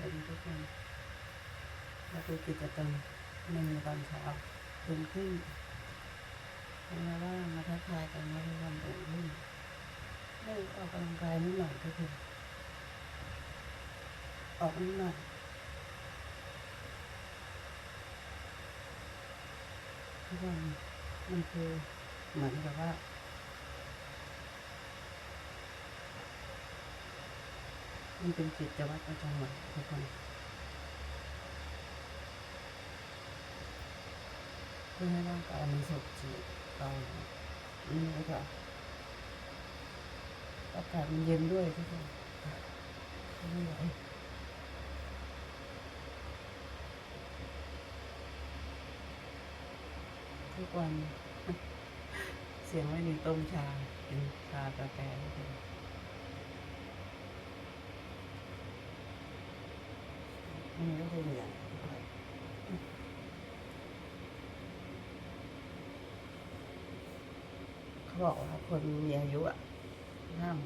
วัสดีทุกคนมาดูกิจกรรมในตอนเช้าตื่นขึ้นเป็นไงบ้ามาทักทายกันมาทุกวันตื่นขึ้นได้ออกกำลังกายนิดหน่อยทุกคนออกนิดหน่อยทุกวันมันคือเหมือนกับว่า มันเป็นกิจวัตรประจำวันทุกคนเพื่อให้ร่างกายมันสดชื่นเรานี่แล้วก็อากาศมันเย็นด้วยทุกคนไม่ไหวทุกวันเสียงไม่มีต้มชากินชากาแฟทุกคนนี้ก็คือเหนื่อย เขาบอกว่าคนมีอายุอะห้าม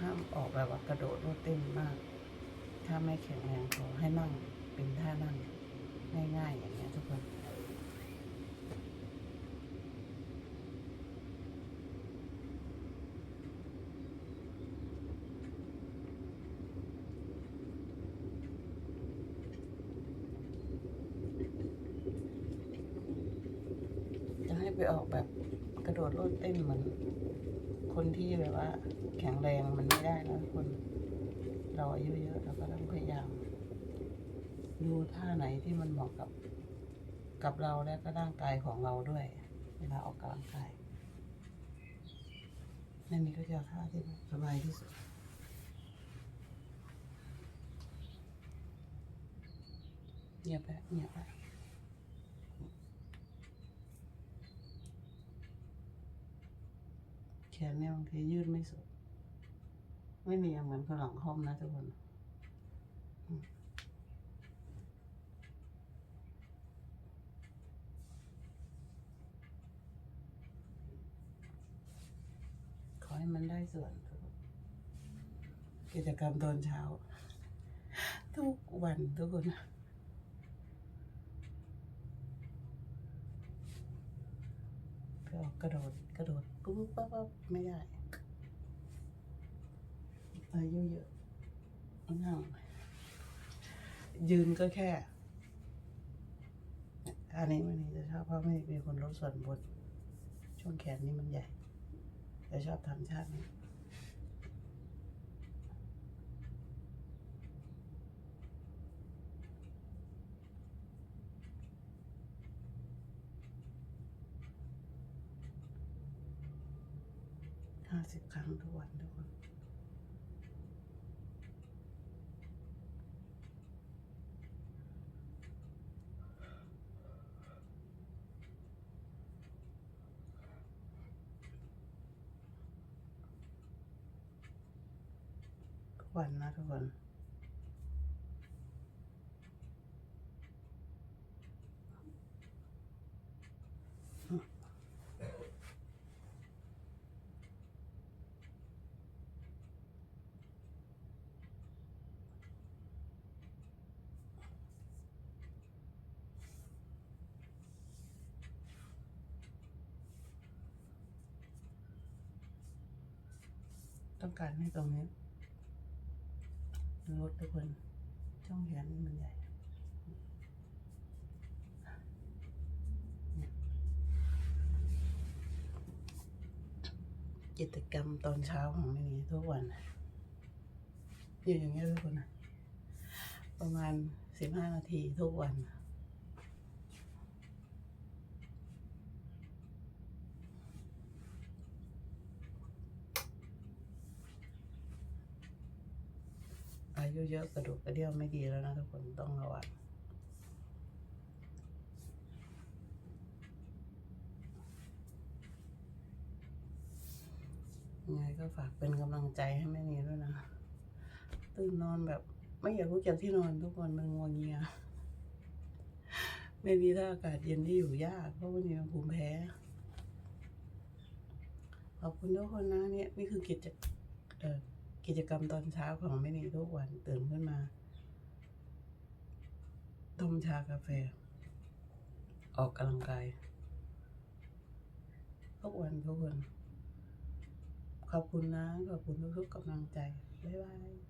ห้ามออกแบบว่ากระโดดโลดเต้นมาก ถ้าไม่แข็งแรงขอให้นั่งเป็นท่านั่งง่ายๆอย่างเงี้ยทุกคน ไปออกแบบกระโดดโลดเต้นเหมือนคนที่แบบว่า แข็งแรงมันไม่ได้นะคน เราอายุเยอะเราก็ต้องพยายามดูท่าไหนที่มันเหมาะกับ กับเราและก็ร่างกายของเราด้วย เวลาออกกำลังกายนั่นนี่ก็จะเอท่าที่สบายที่สุดเงียบไปเงียบไป นเนี่ยบางทียืดไม่สุด ไม่มีเหมือนฝรั่งคอมนะทุกคนขอให้มันได้ส่วนกคนกิจกรรมตอนเช้า ทุกวันทุกคน ก็กระโดดกระโดดปุ๊บปุ๊บปั๊บปั๊บไม่ได้อายุเยอะนั่งยืนก็แค่ อันนี้มันนี่จะชอบเพราะไม่มีคนลดส่วนบน ช่วงแขนนี่มันใหญ่จะชอบทำชาตินี้ ห้าสิบครั้งทุกวันทุกคนทุกวันนะทุกคน ต้องการให้ตรงนี้ลดทุกคนช่องแขนมันใหญ่กิจกรรมตอนเช้าของมินีทุกวันอยู่อย่างเงี้ยทุกคนนะประมาณสิบห้านาทีทุกวัน อายุเยอะกระดูกกระเดี่ยวไม่ดีแล้วนะทุกคนต้องระวังยังไงก็ฝากเป็นกำลังใจให้แม่นีด้วยนะตื่นนอนแบบ ไม่อยากลุกจากที่นอนทุกคนมันงวงเงียไม่มีถ้าอากาศเย็นที่อยู่ยากเพราะวันนี้มันภูมิแพ้ขอบคุณทุกคนนะเนี่ยนี่คือกิจเอ่อ กิจกรรมตอนเช้าของแม่นีทุกวันตื่นขึ้นมาต้มชากาแฟ ออกกำลังกายทุกวันทุกวันขอบคุณนะ ขอบคุณทุกๆกำลังใจ บ๊ายบาย